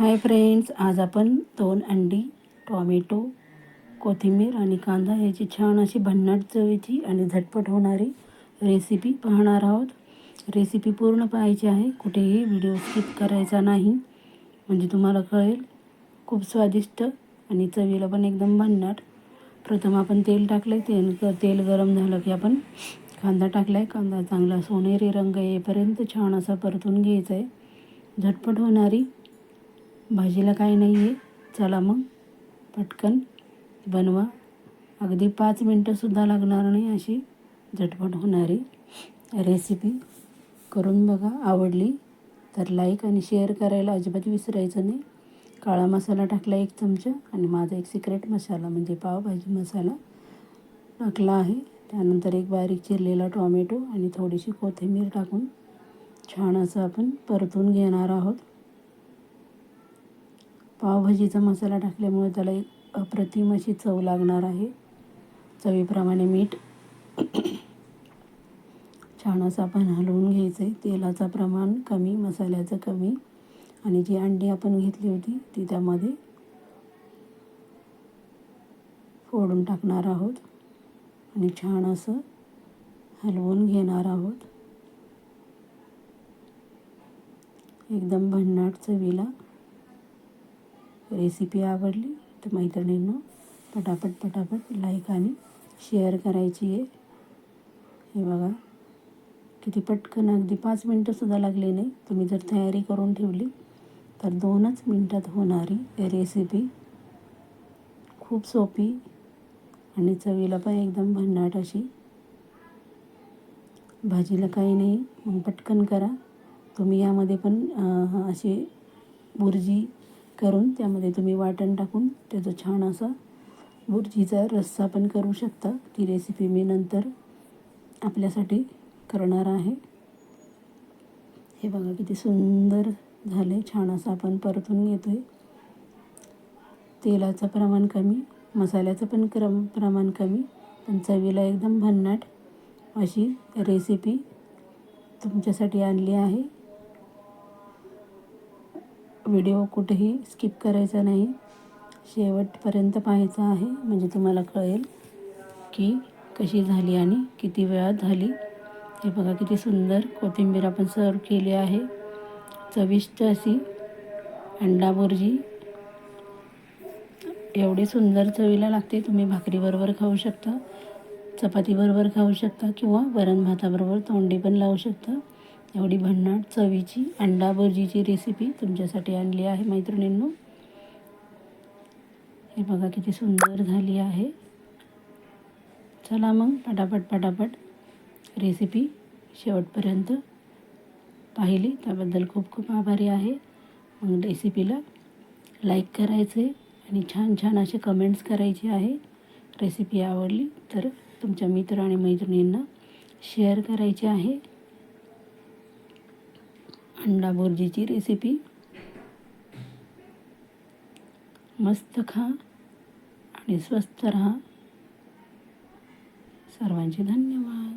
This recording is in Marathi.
हाय फ्रेंड्स आज आपण दोन अंडी टॉमॅटो कोथिंबीर आणि कांदा याची छान अशी भन्नाट चवीची आणि झटपट होणारी रेसिपी पाहणार आहोत. रेसिपी पूर्ण पाहायची आहे कुठेही व्हिडिओ स्किप करायचा नाही. म्हणजे तुम्हाला कळेल खूप स्वादिष्ट आणि चवीला पण एकदम भन्नाट. प्रथम आपण तेल टाकलं आहे तेल तेल गरम झालं की आपण कांदा टाकला आहे कांदा चांगला सोनेरी रंग येईपर्यंत छान असा परतून घ्यायचा आहे झटपट होणारी भाजीला काही नाही आहे चला मग. पटकन बनवा. अगदी पाच मिनटंसुद्धा लागणार नाही अशी झटपट होणारी रेसिपी करून बघा आवडली तर लाईक आणि शेअर करायला अजिबात विसरायचं नाही. काळा मसाला टाकला एक चमचा आणि माझा एक सिक्रेट मसाला म्हणजे पावभाजी मसाला टाकला आहे. त्यानंतर एक बारीक चिरलेला टॉमॅटो आणि थोडीशी कोथिंबीर टाकून छान असं आपण परतून घेणार आहोत. पावभाजीचा मसाला टाकल्यामुळे त्याला एक अप्रतिम अशी चव लागणार आहे. चवीप्रमाणे मीठ. छान असं आपण हलवून घ्यायचं आहे तेलाचं प्रमाण कमी मसाल्याचं कमी. आणि जी अंडी आपण घेतली होती ती त्यामध्ये फोडून टाकणार आहोत. आणि छान असं हलवून घेणार आहोत. एकदम भन्नाट चवीला. रेसिपी आवडली तर मैत्रिणींनो पटापट पटापट लाईक आणि शेअर करायची आहे. हे बघा किती पटकन अगदी पाच मिनटंसुद्धा लागले नाही. तुम्ही जर तयारी करून ठेवली तर दोनच मिनटात होणारी रेसिपी खूप सोपी आणि चवीला पण एकदम भन्नाट अशी. भाजीला काही नाही मग पटकन करा. तुम्ही यामध्ये पण अशी बुर्जी करून त्यामध्ये तुम्ही वाटण टाकून त्याचं छान असा बुरजीचा रस्सा पण करू शकता. ती रेसिपी मी नंतर आपल्यासाठी करणार आहे. हे बघा किती सुंदर झाले छान असं आपण परतून घेतो आहे तेलाचं प्रमाण कमी मसाल्याचं पण क्रम प्रमाण कमी पण चवीला एकदम भन्नाट अशी रेसिपी तुमच्यासाठी आणली आहे. व्हिडिओ कुठेही स्किप करायचा नाही. शेवटपर्यंत पाहायचा आहे. म्हणजे तुम्हाला कळेल की कशी झाली आणि किती वेळात झाली. हे बघा किती सुंदर कोथिंबीर आपण सर्व केली आहे. चविष्ट अशी अंडा बुर्जी एवढी सुंदर चवीला लागते. तुम्ही भाकरीबरोबर खाऊ शकता चपातीबरोबर खाऊ शकता किंवा वरण भाताबरोबर तोंडी पण लावू शकता. एवढी भन्नाट चवीची अंडा भुर्जीची रेसिपी तुमच्यासाठी आणली आहे मैत्रिणींनो. हे बघा किती सुंदर झाली आहे. चला मग पटापट पटापट रेसिपी शेवटपर्यंत पाहिली. त्याबद्दल खूप खूप आभारी आहे. मग रेसिपीला लाईक करायचे आणि छान छान असे कमेंट्स करायचे आहे. रेसिपी आवडली तर तुमच्या मित्र आणि मैत्रिणींना शेअर करायचे आहे. अंडा भुर्जीची रेसिपी मस्त खा आणि स्वस्त राहा. सर्वांचे धन्यवाद.